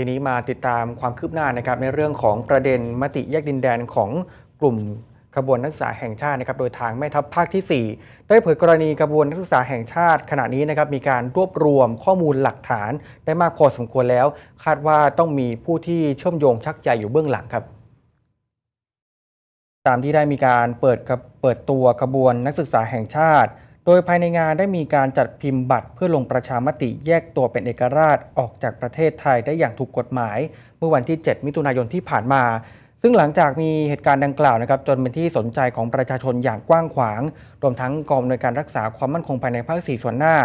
ทีนี้มาติดตามความคืบหน้านะครับในเรื่องของประเด็นมติแยกดินแดนของกลุ่มขบวนนักศึกษาแห่งชาตินะครับโดยทางแม่ทัพภาคที่ 4 ได้เผยกรณีขบวนนักศึกษาแห่งชาติ ขณะนี้นะครับมีการรวบรวมข้อมูลหลักฐานได้มากพอสมควรแล้ว คาดว่าต้องมีผู้ที่เชื่อมโยงชักใยอยู่เบื้องหลังครับตามที่ได้มีการเปิดเปิดตัวขบวนนักศึกษาแห่งชาติ โดยภายในงานได้มีการจัดพิมพ์บัตรเพื่อลงประชามติแยกตัวเป็นเอกราชออกจากประเทศไทยได้อย่างถูกกฎหมาย เมื่อวันที่ 7 มิถุนายนที่ผ่านมา ซึ่งหลังจากมีเหตุการณ์ดังกล่าวนะครับจนเป็นที่สนใจของประชาชนอย่างกว้างขวาง รวมทั้งกองอำนวยการรักษาความมั่นคงภายในภาค 4 ส่วนหน้า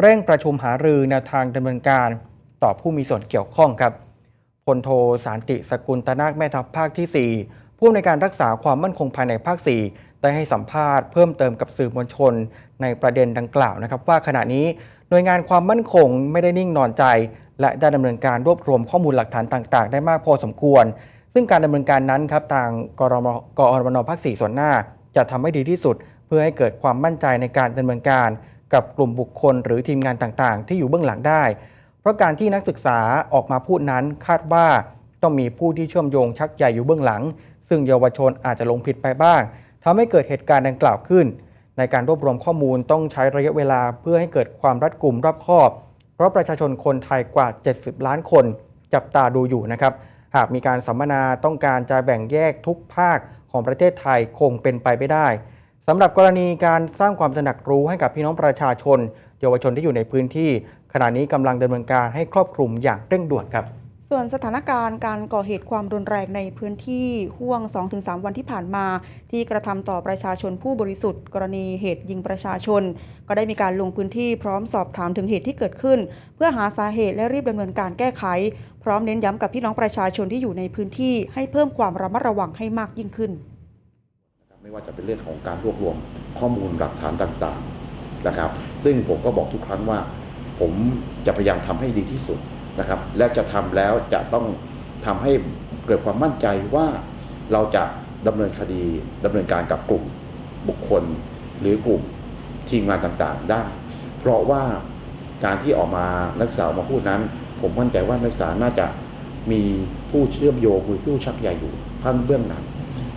เร่งประชุมหารือแนวทางดำเนินการ ต่อผู้มีส่วนเกี่ยวข้องครับพลโทสารติสกุลตนาคแม่ทัพภาคที่ 4 ผู้ในวยการรักษาความมั่นคงภายในภาค 4 ได้ให้สัมภาษณ์เพิ่มเติมกับสื่อมวลชนในประเด็นดังกล่าวนะครับ ว่าขณะนี้หน่วยงานความมั่นคงไม่ได้นิ่งนอนใจ และได้ดำเนินการรวบรวมข้อมูลหลักฐานต่าง ๆ ได้มากพอสมควร ซึ่งการดำเนินการนั้นครับทางกรมกอรมนภาค4ส่วนหน้า จะทำให้ดีที่สุด เพื่อให้เกิดความมั่นใจในการดำเนินการ กับกลุ่มบุคคล หรือทีมงานต่างๆ ที่อยู่เบื้องหลังได้ เพราะการที่นักศึกษาออกมาพูดนั้นคาดว่าต้องมีผู้ที่เชื่อมโยงชักใยอยู่เบื้องหลัง ซึ่งเยาวชนอาจจะลงผิดไปบ้าง ทำให้เกิดเหตุการณ์ดังกล่าวขึ้น ในการรวบรวมข้อมูลต้องใช้ระยะเวลาเพื่อให้เกิดความรัดกุมรอบคอบ เพราะประชาชนคนไทยกว่า 70 ล้านคน จับตาดูอยู่นะครับ หากมีการสัมมนาต้องการจะแบ่งแยกทุกภาคของประเทศไทยคงเป็นไปไม่ได้สำหรับกรณีการสร้างความตระหนักรู้ให้กับพี่น้องประชาชน เยาวชนที่อยู่ในพื้นที่ ขณะนี้กำลังดำเนินการให้ครอบคลุมอย่างเร่งด่วนครับ ส่วนสถานการณ์การก่อเหตุความรุนแรงในพื้นที่ห่วง 2-3 วันที่ผ่านมา ที่กระทำต่อประชาชนผู้บริสุทธิ์ กรณีเหตุยิงประชาชน ก็ได้มีการลงพื้นที่พร้อมสอบถามถึงเหตุที่เกิดขึ้น เพื่อหาสาเหตุและรีบดำเนินการแก้ไข พร้อมเน้นย้ำกับพี่น้องประชาชนที่อยู่ในพื้นที่ให้เพิ่มความระมัดระวังให้มากยิ่งขึ้น ไม่ว่าจะเป็นเรื่องของการรวบรวมข้อมูลหลักฐานต่างๆนะครับ ซึ่งผมก็บอกทุกครั้งว่า ผมจะพยายามทำให้ดีที่สุด นะครับ และจะทำแล้วจะต้องทำให้เกิดความมั่นใจว่าเราจะดำเนินคดีดำเนินการกับกลุ่มบุคคลหรือกลุ่มทีมงานต่างๆได้ เพราะว่าการที่ออกมานักศึกษาออกมาพูดนั้น ผมมั่นใจว่านักศึกษาน่าจะมีผู้เชื่อมโยงมือผู้ชักใยอยู่ข้างเบื้องหลัง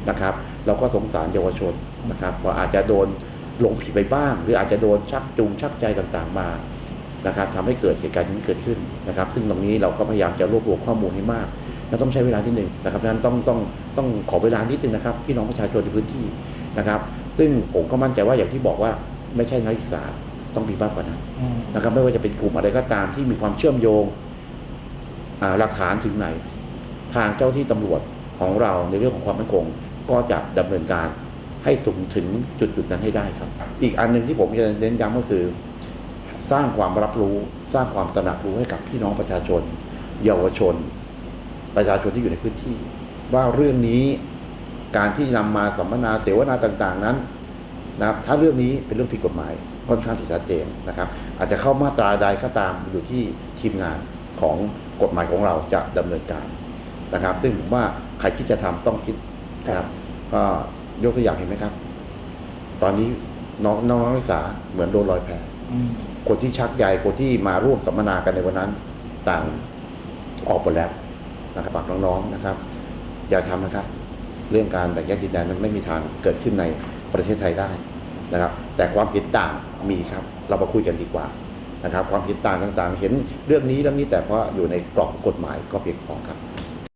นะครับ เราก็สงสารเยาวชนนะครับว่าอาจจะโดนหลงผิดไปบ้าง หรืออาจจะโดนชักจูงชักใจต่างๆมา นะครับทำให้เกิดเหตุการณ์นี้เกิดขึ้นนะครับ ซึ่งตรงนี้เราก็พยายามจะรวบรวมข้อมูลให้มากและต้องใช้เวลาที่หนึ่งนะครับดังนั้นต้องต้องต้องขอเวลานิดนึงนะครับพี่น้องประชาชนในพื้นที่นะครับ ซึ่งผมก็มั่นใจว่าอย่างที่บอกว่าไม่ใช่นักศึกษาต้องมีมากกว่านั้นนะครับ ไม่ว่าจะเป็นกลุ่มอะไรก็ตามที่มีความเชื่อมโยงอ่าหลักฐานถึงไหน ทางเจ้าที่ตำรวจของเราในเรื่องของความมั่นคง ก็จะดำเนินการให้ถึงถึงจุดจุดๆนั้นให้ได้ครับ อีกอันหนึ่งที่ผมจะเน้นย้ำก็คือ สร้างความรับรู้ สร้างความตระหนักรู้ให้กับพี่น้องประชาชน เยาวชน ประชาชนที่อยู่ในพื้นที่ ว่าเรื่องนี้การที่นำมาสัมมนาเสวนาต่างๆนั้นนะครับถ้าเรื่องนี้เป็นเรื่องผิดกฎหมายค่อนข้างที่ชัดเจนนะครับ อาจจะเข้ามาตราใดก็ตามอยู่ที่ทีมงานของกฎหมายของเราจะดำเนินการนะครับ ซึ่งผมว่าใครคิดจะทำต้องคิดนะครับก็ยกตัวอย่างเห็นไหมครับ ตอนนี้น้องน้องนักศึกษาเหมือนโดนลอยแพ คนที่ชักใยคนที่มาร่วมสัมมนากันในวันนั้น ต่างออกหมดแล้วนะครับฝากน้องๆนะครับ อย่าทำนะครับ เรื่องการแบ่งแยกดินแดนนั้นไม่มีทางเกิดขึ้นในประเทศไทยได้นะครับ แต่ความเห็นต่างมีครับ เรามาคุยกันดีกว่านะครับ ความเห็นต่างต่างๆ เห็นเรื่องนี้เรื่องนี้แต่เพราะอยู่ในกรอบกฎหมายก็เพียงพอครับ